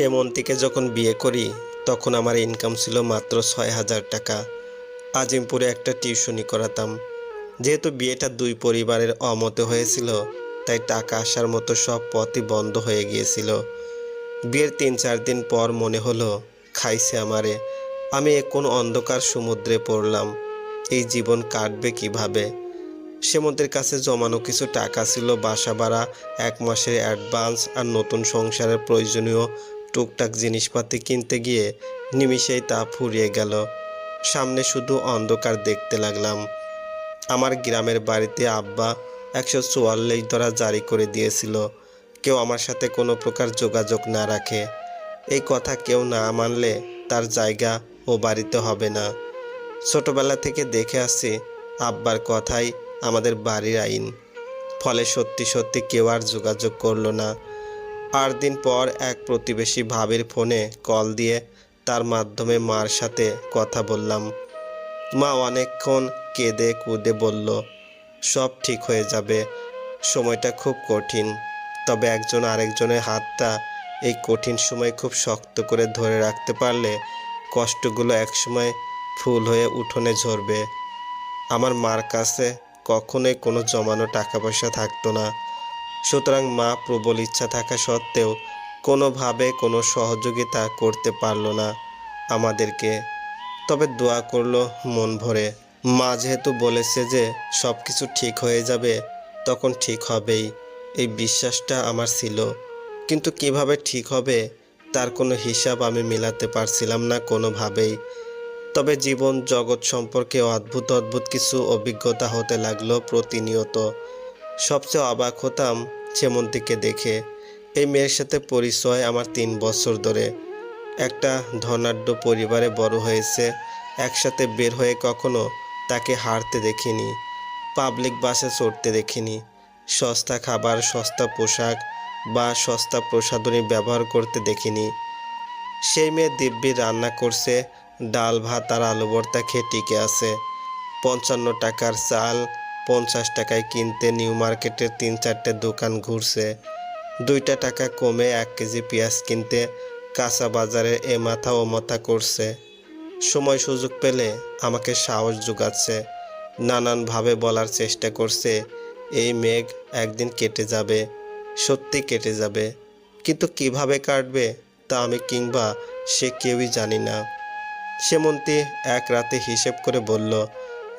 সেমন্তীকে যখন বিয়ে করি, তখন আমার ইনকাম ছিল মাত্র ছয় হাজার টাকা। আজিমপুরে একটা টিউশনি করাতাম। যেহেতু বিয়েটা দুই পরিবারের অমতে হয়েছিল, তাই টাকা আসার মতো সব পথই বন্ধ হয়ে গিয়েছিল। বিয়ের তিন চার দিন পর মনে হলো, খাইছে আমারে। আমি কোন অন্ধকার সমুদ্রে পড়লাম। এই জীবন কাটবে কীভাবে? সেমন্তের কাছে জমানো কিছু টাকা ছিল, বাসা ভাড়া, এক মাসের অ্যাডভান্স আর নতুন সংসারের প্রয়োজনীয় টুকটাক জিনিসপাতি কিনতে গিয়ে নিমিষেই তা ফুরিয়ে গেল। সামনে শুধু অন্ধকার দেখতে লাগলাম। আমার গ্রামের বাড়িতে আব্বা একশো চুয়াল্লিশ ধরা জারি করে দিয়েছিল। কেউ আমার সাথে কোনো প্রকার যোগাযোগ না রাখে। এই কথা কেউ না মানলে তার জায়গা ও বাড়িতে হবে না। ছোটবেলা থেকে দেখে আসছি আব্বার কথাই আমাদের বাড়ির আইন। ফলে সত্যি সত্যি কেউ আর যোগাযোগ করল না। আট দিন পর এক প্রতিবেশী ভাবির ফোনে কল দিয়ে তার মাধ্যমে মার সাথে কথা বললাম। মা অনেকক্ষণ কেঁদে কুদে বলল, সব ঠিক হয়ে যাবে। সময়টা খুব কঠিন। তবে একজন আরেকজনের হাতটা এই কঠিন সময় খুব শক্ত করে ধরে রাখতে পারলে কষ্টগুলো একসময় ফুল হয়ে উঠোনে ঝরবে। আমার মার কাছে কখনোই কোনো জমানো টাকা পয়সা থাকতো না। সুতরাং মা প্রবল ইচ্ছা থাকা সত্ত্বেও কোনোভাবে কোনো সহযোগিতা করতে পারল না আমাদেরকে। তবে দোয়া করল মন ভরে, মা যেহেতু বলেছে যে সব কিছু ঠিক হয়ে যাবে, তখন ঠিক হবেই, এই বিশ্বাসটা আমার ছিল। কিন্তু কীভাবে ঠিক হবে, তার কোনো হিসাব আমি মেলাতে পারছিলাম না কোনোভাবেই। তবে জীবন জগৎ সম্পর্কে অদ্ভুত অদ্ভুত কিছু অভিজ্ঞতা হতে লাগল প্রতিনিয়ত। সবচেয়ে অবাক হতাম সেমন্তীকে দেখে। এই মেয়ের সাথে পরিচয় আমার তিন বছর ধরে। একটা ধনাঢ্য পরিবারে বড় হয়েছে, একসাথে বের হয়ে কখনো তাকে হারতে দেখিনি, পাবলিক বাসে চড়তে দেখিনি, সস্তা খাবার, সস্তা পোশাক বা সস্তা প্রসাধনী ব্যবহার করতে দেখিনি। সেই মেয়ে দিব্যি রান্না করছে, ডাল, ভাত আর আলু ভর্তা খেয়ে টিকে আছে। পঞ্চান্ন টাকার চাল পঞ্চাশ টাকায় কিনতে নিউ মার্কেটের তিন চারটে দোকান ঘুরছে। দুইটা টাকা কমে এক কেজি পেঁয়াজ কিনতে কাঁচা বাজারে এ মাথা ও মাথা করছে। সময় সুযোগ পেলে আমাকে সাহস যোগাচ্ছে। নানানভাবে বলার চেষ্টা করছে, এই মেঘ একদিন কেটে যাবে, সত্যি কেটে যাবে। কিন্তু কীভাবে কাটবে তা আমি কিংবা সে কেউই জানি না। সেমন্তী এক রাতে হিসেব করে বলল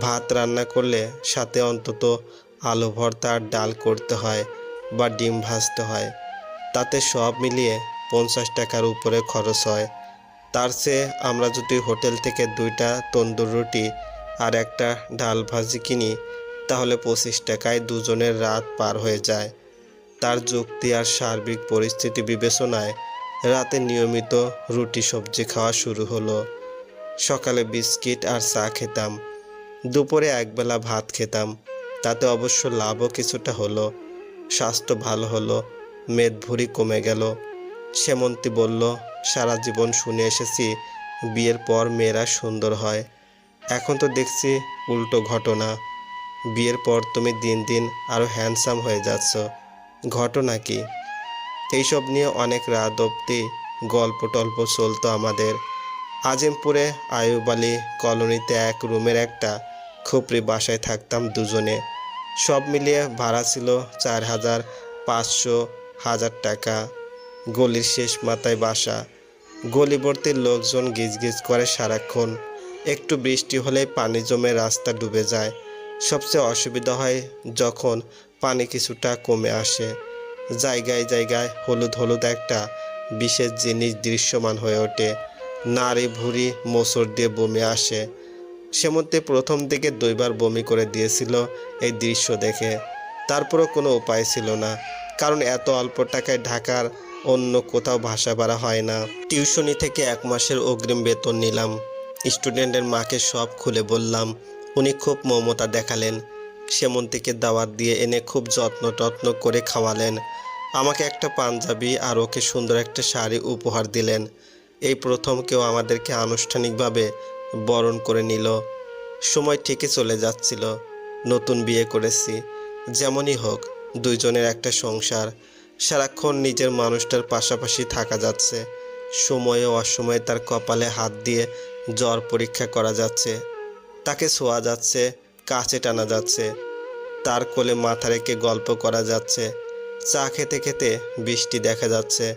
ভাত রান্না করলে সাথে অন্তত আলু ভর্তা আর ডাল করতে হয় বা ডিম ভাজতে হয়। তাতে সব মিলিয়ে পঞ্চাশ টাকার উপরে খরচ হয়। তার চেয়ে আমরা যদি হোটেল থেকে দুইটা তন্দুর রুটি আর একটা ডাল ভাজি কিনি, তাহলে পঁচিশ টাকায় দুজনের রাত পার হয়ে যায়। তার যুক্তি আর সার্বিক পরিস্থিতি বিবেচনায় রাতে নিয়মিত রুটি সবজি খাওয়া শুরু হলো। সকালে বিস্কিট আর চা খেতাম। দুপুরে একবেলা ভাত খেতাম। তাতে অবশ্য লাভও কিছুটা হলো। স্বাস্থ্য ভালো হলো, মেদ ভুঁড়ি কমে গেল। সেমন্তী বলল, সারা জীবন শুনে এসেছি, বিয়ের পর মেয়েরা সুন্দর হয়। এখন তো দেখছি উল্টো ঘটনা। বিয়ের পর তুমি দিন দিন আরও হ্যান্ডসাম হয়ে যাচ্ছ। ঘটনা কি? এইসব নিয়ে অনেক রাত অবধি গল্প টল্প চলতো আমাদের। আজিমপুরে আয়ুব আলী কলোনিতে এক রুমের একটা খুপড়ি বাসায় থাকতাম দুজনে। সব মিলিয়ে ভাড়া ছিল চার হাজার পাঁচশো হাজার টাকা। গলির শেষ মাথায় বাসা। গলিবর্তী লোকজন গিজগিজ করে সারাক্ষণ। একটু বৃষ্টি হলেই পানি জমে রাস্তা ডুবে যায়। সবচেয়ে অসুবিধা হয় যখন পানি কিছুটা কমে আসে। জায়গায় জায়গায় হলুদ হলুদ একটা বিশেষ জিনিস দৃশ্যমান হয়ে ওঠে। নারী ভুঁড়ি মোসর দিয়ে বমে আসে। সে মধ্যে প্রথম দিকে দুইবার বমি করে দিয়েছিল এই দৃশ্য দেখে। তারপরও কোনো উপায় ছিল না, কারণ এত অল্প টাকায় ঢাকার অন্য কোথাও ভাষা বাড়া হয় না। টিউশনি থেকে এক মাসের অগ্রিম বেতন নিলাম। স্টুডেন্টের মাকে সব খুলে বললাম, উনি খুব মমতা দেখালেন। সেমন্তীকে দাওয়াত দিয়ে এনে খুব যত্ন টত্ন করে খাওয়ালেন। আমাকে একটা পাঞ্জাবি আর ওকে সুন্দর একটা শাড়ি উপহার দিলেন। এই প্রথম কেউ আমাদেরকে আনুষ্ঠানিকভাবে বরণ করে নিল। সময় ঠিকই চলে যাচ্ছিল। নতুন বিয়ে করেছি। যেমনই হোক, দুইজনের একটা সংসার। সারাক্ষণ নিজের মানুষটার পাশাপাশি থাকা যাচ্ছে। সময়ে অসময়ে তার কপালে হাত দিয়ে জ্বর পরীক্ষা করা যাচ্ছে। তাকে শোয়া যাচ্ছে, কাছে টানা যাচ্ছে। তার কোলে মাথা রেখে গল্প করা যাচ্ছে। চা খেতে খেতে বৃষ্টি দেখা যাচ্ছে।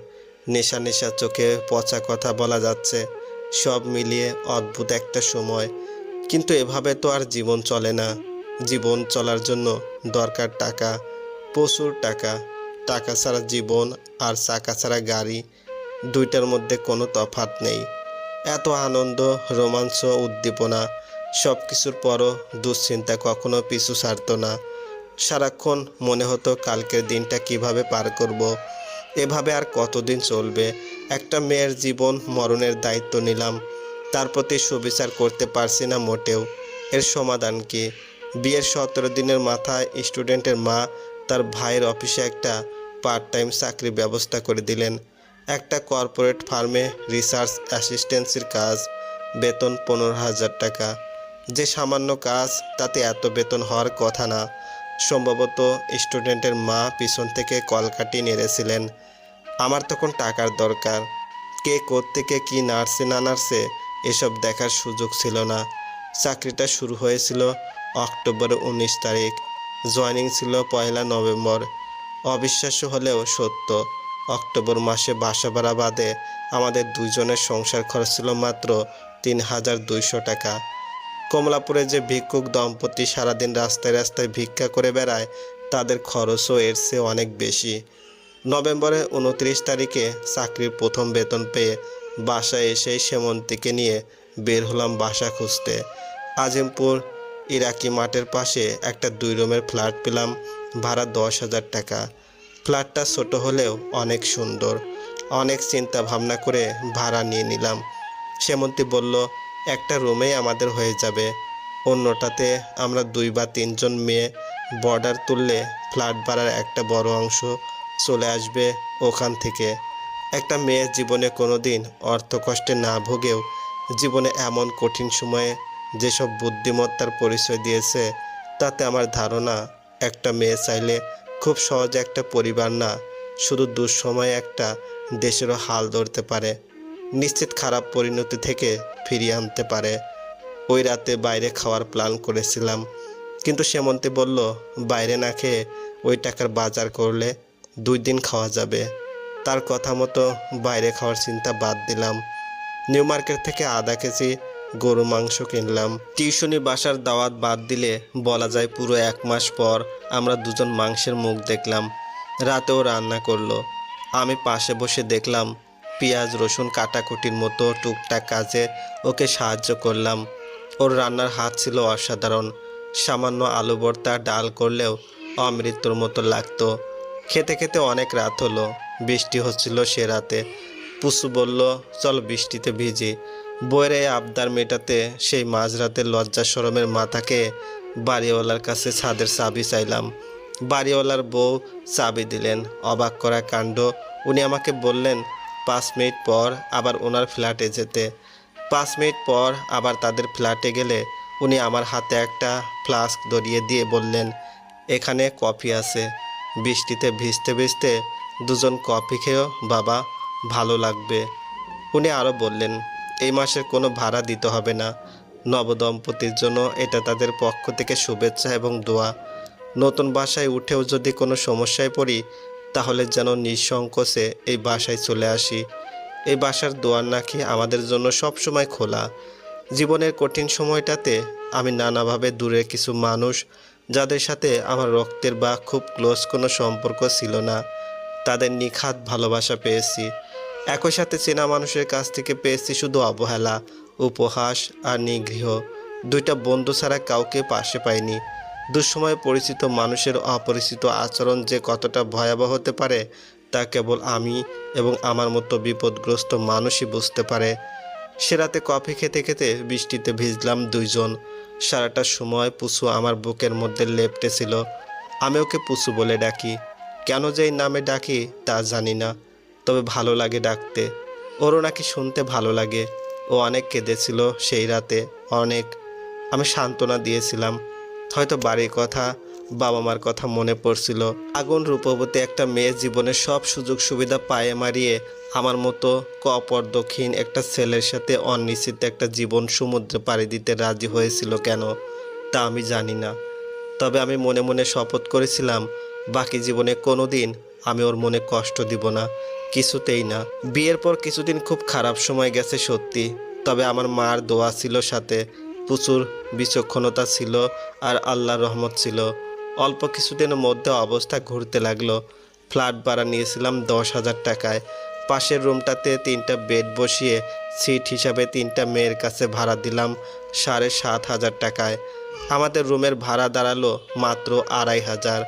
নেশা নেশা চোখে পচা কথা বলা যাচ্ছে। সব মিলিয়ে অদ্ভুত একটা সময়। কিন্তু এভাবে তো আর জীবন চলে না। জীবন চলার জন্য দরকার টাকা, প্রচুর টাকা। টাকা ছাড়া জীবন আর চাকা ছাড়া গাড়ি, দুইটার মধ্যে কোনো তফাৎ নেই। এত আনন্দ, রোমাঞ্চ, উদ্দীপনা সব কিছুর পরও দুশ্চিন্তা কখনো পিছু ছাড়তো না। সারাক্ষণ মনে হতো কালকের দিনটা কীভাবে পার করব। এভাবে আর কতদিন চলবে? একটা মেয়ের জীবন মরণের দায়িত্ব নিলাম। তার প্রতি সুবিচার করতে পারছি না মোটেও। এর সমাধান কি? বিয়ের সতেরো দিনের মাথায় স্টুডেন্টের মা তার ভাইয়ের অফিসে একটা পার্ট টাইম চাকরি ব্যবস্থা করে দিলেন। একটা কর্পোরেট ফার্মে রিসার্চ অ্যাসিস্ট্যান্সির কাজ, বেতন পনেরো হাজার টাকা। যে সামান্য কাজ, তাতে এত বেতন হওয়ার কথা না। সম্ভবত স্টুডেন্টের মা পিছন থেকে কলকাটি নেড়েছিলেন। আমার তখন টাকার দরকার। কে থেকে কি নার্সে না নার্সে এসব দেখার সুযোগ ছিল না। চাকরিটা শুরু হয়েছিল অক্টোবর উনিশ তারিখ। জয়েনিং ছিল পয়লা নভেম্বর। অবিশ্বাস্য হলেও সত্য, অক্টোবর মাসে বাসা ভাড়া বাদে আমাদের দুইজনের সংসার খরচ ছিল মাত্র তিন হাজার দুইশো টাকা। কমলাপুরে যে ভিক্ষুক দম্পতি সারাদিন রাস্তায় রাস্তায় ভিক্ষা করে বেড়ায়, তাদের খরচও এর চেয়ে অনেক বেশি। নভেম্বরের উনত্রিশ তারিখে চাকরির প্রথম বেতন পেয়ে বাসায় এসে সেমন্তীকে নিয়ে বের হলাম বাসা খুঁজতে। আজিমপুর ইরাকি মাঠের পাশে একটা দুই রুমের ফ্ল্যাট পেলাম, ভাড়া দশ হাজার টাকা। ফ্ল্যাটটা ছোট হলেও অনেক সুন্দর। অনেক চিন্তা ভাবনা করে ভাড়া নিয়ে নিলাম। সেমন্তী বলল একটা রুমেই আমাদের হয়ে যাবে। অন্যটাতে আমরা দুই বা তিনজন মেয়ে বর্ডার তুললে ফ্ল্যাট ভাড়ার একটা বড় অংশ চলে আসবে ওখান থেকে। একটা মেয়ে জীবনে কোনো দিন অর্থকষ্টে না ভোগেও জীবনে এমন কঠিন সময়ে যেসব বুদ্ধিমত্তার পরিচয় দিয়েছে, তাতে আমার ধারণা, একটা মেয়ে চাইলে খুব সহজে একটা পরিবার না, শুধু দুঃসময়ে একটা দেশেরও হাল ধরতে পারে। নিশ্চিত খারাপ পরিণতি থেকে ফিরিয়ে আনতে পারে। ওই রাতে বাইরে খাওয়ার প্ল্যান করেছিলাম, কিন্তু সেমন্তী বলল, বাইরে না খেয়ে ওই টাকার বাজার করলে দুই দিন খাওয়া যাবে। তার কথা মতো বাইরে খাওয়ার চিন্তা বাদ দিলাম। নিউ মার্কেট থেকে আধা কেজি গরু মাংস কিনলাম। টিউশনি বাসার দাওয়াত বাদ দিলে বলা যায় পুরো এক মাস পর আমরা দুজন মাংসের মুখ দেখলাম। রাতেও রান্না করল। আমি পাশে বসে দেখলাম পেঁয়াজ, রসুন, কাটাকুটির মতো টুকটাক কাজে ওকে সাহায্য করলাম। ওর রান্নার হাত ছিল অসাধারণ। সামান্য আলু ভর্তা, ডাল করলেও অমৃতর মতো লাগতো। খেতে খেতে অনেক রাত হলো। বৃষ্টি হচ্ছিল সে রাতে। পুসু বলল, চল বৃষ্টিতে ভিজি। বইয়ের এই আবদার মেটাতে সেই মাঝরাতে লজ্জা সরমের মাথাকে বাড়িওয়ালার কাছে ছাদের চাবি চাইলাম। বাড়িওয়ালার বউ চাবি দিলেন। অবাক করা কাণ্ড উনি আমাকে বললেন পাঁচ মিনিট পর আবার ওনার ফ্ল্যাটে যেতে। পাঁচ মিনিট পর আবার তাদের ফ্ল্যাটে গেলে উনি আমার হাতে একটা ফ্লাস্ক ধরিয়ে দিয়ে বললেন, এখানে কফি আছে। বৃষ্টিতে ভিজতে ভিজতে দুজন কফি খেয়েও বাবা, ভালো লাগবে। উনি আরও বললেন, এই মাসের কোনো ভাড়া দিতে হবে না। নবদম্পতির জন্য এটা তাদের পক্ষ থেকে শুভেচ্ছা এবং দোয়া। নতুন বাসায় উঠেও যদি কোনো সমস্যায় পড়ি তাহলে যেন নিঃসংকোচে এই বাসায় চলে আসি। এই বাসার দোয়ার নাকি আমাদের জন্য সব সময় খোলা। জীবনের কঠিন সময়টাতে আমি নানাভাবে দূরে কিছু মানুষ যাদের সাথে আমার রক্তের বা খুব ক্লোজ কোনো সম্পর্ক ছিল না। তাদের নিখাত ভালোবাসা পেয়েছি। একই সাথে চেনা মানুষের কাছ থেকে পেয়েছি শুধু অবহেলা, উপহাস আর নিগৃহ। দুইটা বন্ধু ছাড়া কাউকে পাশে পাইনি। দুঃসময়ে পরিচিত মানুষের অপরিচিত আচরণ যে কতটা ভয়াবহ হতে পারে, তা কেবল আমি এবং আমার মতো বিপদগ্রস্ত মানুষই বুঝতে পারে। সে রাতে কফি খেতে খেতে বৃষ্টিতে ভিজলাম দুইজন। সারাটা সময় পুসু আমার বুকের মধ্যে লেপটেছিল আমি ওকে পুসু বলে ডাকি। কেন যে এই নামে ডাকি তা জানি না, তবে ভালো লাগে ডাকতে। ওরও নাকি শুনতে ভালো লাগে। ও অনেক কেঁদেছিল সেই রাতে, অনেক। আমি সান্ত্বনা দিয়েছিলাম। হয়তো বাড়ির কথা বাবা মার কথা মনে পড়ছিল। আগুন রূপবতী একটা মেয়ে জীবনের সব সুযোগ সুবিধা পায়ে মারিয়ে আমার মতো কপর দক্ষিণ একটা ছেলের সাথে অনিশ্চিত একটা জীবন সমুদ্রে পাড়ি দিতে রাজি হয়েছিল কেন, তা আমি জানি না। তবে আমি মনে মনে শপথ করেছিলাম, বাকি জীবনে কোনো দিন আমি ওর মনে কষ্ট দিব না, কিছুতেই না। বিয়ের পর কিছুদিন খুব খারাপ সময় গেছে সত্যি, তবে আমার মার দোয়া ছিল সাথে প্রচুর বিচক্ষণতা ছিল আর আল্লাহর রহমত ছিল। অল্প কিছুদিনের মধ্যে অবস্থা ঘুরতে লাগল। ফ্ল্যাট ভাড়া নিয়েছিলাম দশ হাজার টাকায়। পাশের রুমটাতে তিনটা বেড বসিয়ে সিট হিসাবে তিনটা মেয়ের কাছে ভাড়া দিলাম সাড়ে সাত হাজার টাকায়। আমাদের রুমের ভাড়া দাঁড়াল মাত্র আড়াই হাজার।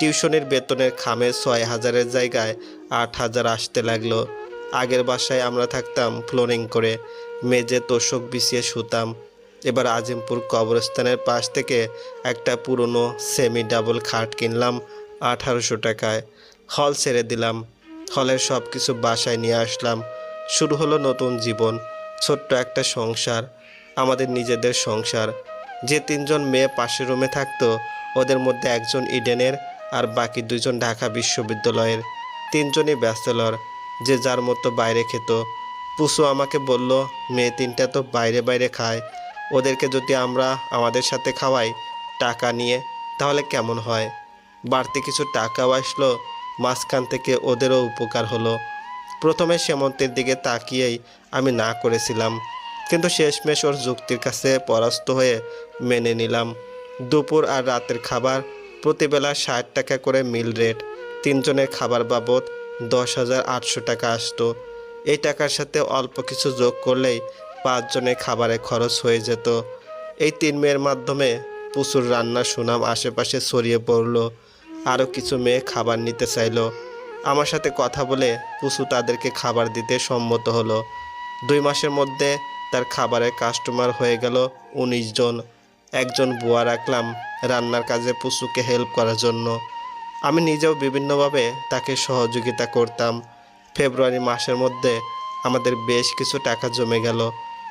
টিউশনের বেতনের খামে ছয় হাজারের জায়গায় আট হাজার আসতে লাগল। আগের বাসায় আমরা থাকতাম ফ্লোরিং করে। মেজে তোষক বিছিয়ে শুতাম। এবার আজিমপুর কবরস্থানের পাশ থেকে একটা পুরনো সেমি ডাবল খাট কিনলাম আঠারোশো টাকায়। হল ছেড়ে দিলাম, হলের সব কিছু বাসায় নিয়ে আসলাম। শুরু হলো নতুন জীবন, ছোট্ট একটা সংসার, আমাদের নিজেদের সংসার। যে তিনজন মেয়ে পাশের রুমে থাকতো, ওদের মধ্যে একজন ইডেনের আর বাকি দুজন ঢাকা বিশ্ববিদ্যালয়ের। তিনজনই ব্যাচেলর, যে যার মতো বাইরে খেত। পুসু আমাকে বলল, মেয়ে তিনটা তো বাইরে বাইরে খায় ওদেরকে যদি আমরা আমাদের সাথে খাওয়াই টাকা নিয়ে, তাহলে কেমন হয়? বাড়তি কিছু টাকাও আসলো, মাঝখান থেকে ওদেরও উপকার হলো। প্রথমে সেমন্তের দিকে তাকিয়েই আমি না করেছিলাম, কিন্তু শেষমেশ ওর যুক্তির কাছে পরাস্ত হয়ে মেনে নিলাম। দুপুর আর রাতের খাবার, প্রতিবেলা ষাট টাকা করে মিল রেট, তিনজনের খাবার বাবদ দশ হাজার আটশো টাকা আসতো। এই টাকার সাথে অল্প কিছু যোগ করলেই পাঁচজনের খাবারে খরচ হয়ে যেত। এই তিন মেয়ের মাধ্যমে প্রচুর রান্নার সুনাম আশেপাশে ছড়িয়ে পড়ল। আরও কিছু মেয়ে খাবার নিতে চাইলো। আমার সাথে কথা বলে পুসু তাদেরকে খাবার দিতে সম্মত হলো। দুই মাসের মধ্যে তার খাবারের কাস্টমার হয়ে গেল উনিশ জন। একজন বুয়া রাখলাম রান্নার কাজে পুসুকে হেল্প করার জন্য। আমি নিজেও বিভিন্নভাবে তাকে সহযোগিতা করতাম। ফেব্রুয়ারি মাসের মধ্যে আমাদের বেশ কিছু টাকা জমে গেল।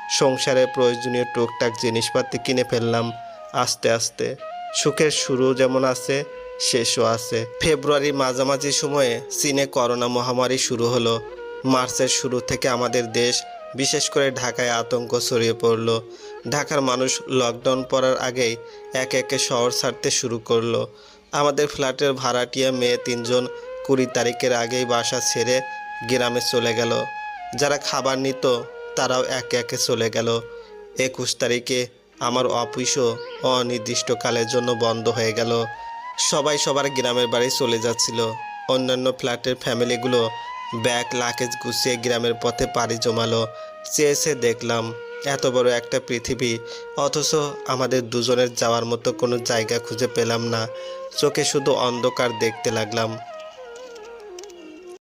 সংসারে প্রয়োজনীয় টুকটাক জিনিসপাতি কিনে ফেললাম আস্তে আস্তে। সুখের শুরু যেমন আছে, শেষও আছে। ফেব্রুয়ারি মাঝামাঝি সময়ে চীনে করোনা মহামারী শুরু হলো। মার্চের শুরু থেকে আমাদের দেশ বিশেষ করে ঢাকায় আতঙ্ক ছড়িয়ে পড়ল। ঢাকার মানুষ লকডাউন পড়ার আগেই একে একে শহর ছাড়তে শুরু করল। আমাদের ফ্ল্যাটের ভাড়াটিয়া মেয়ে তিনজন কুড়ি তারিখের আগেই বাসা ছেড়ে গ্রামে চলে গেল। যারা খাবার নিত তারাও একে একে চলে গেল। একুশ তারিখে আমার অফিসও অনির্দিষ্টকালের জন্য বন্ধ হয়ে গেল। সবাই সবার গ্রামের বাড়ি চলে যাচ্ছিল। অন্যান্য ফ্ল্যাটের ফ্যামিলিগুলো ব্যাগ লাকেজ গুছিয়ে গ্রামের পথে পাড়ি জমালো। চেয়েছে দেখলাম, এত বড় একটা পৃথিবী, অথচ আমাদের দুজনের যাওয়ার মতো কোনো জায়গা খুঁজে পেলাম না। চোখে শুধু অন্ধকার দেখতে লাগলাম।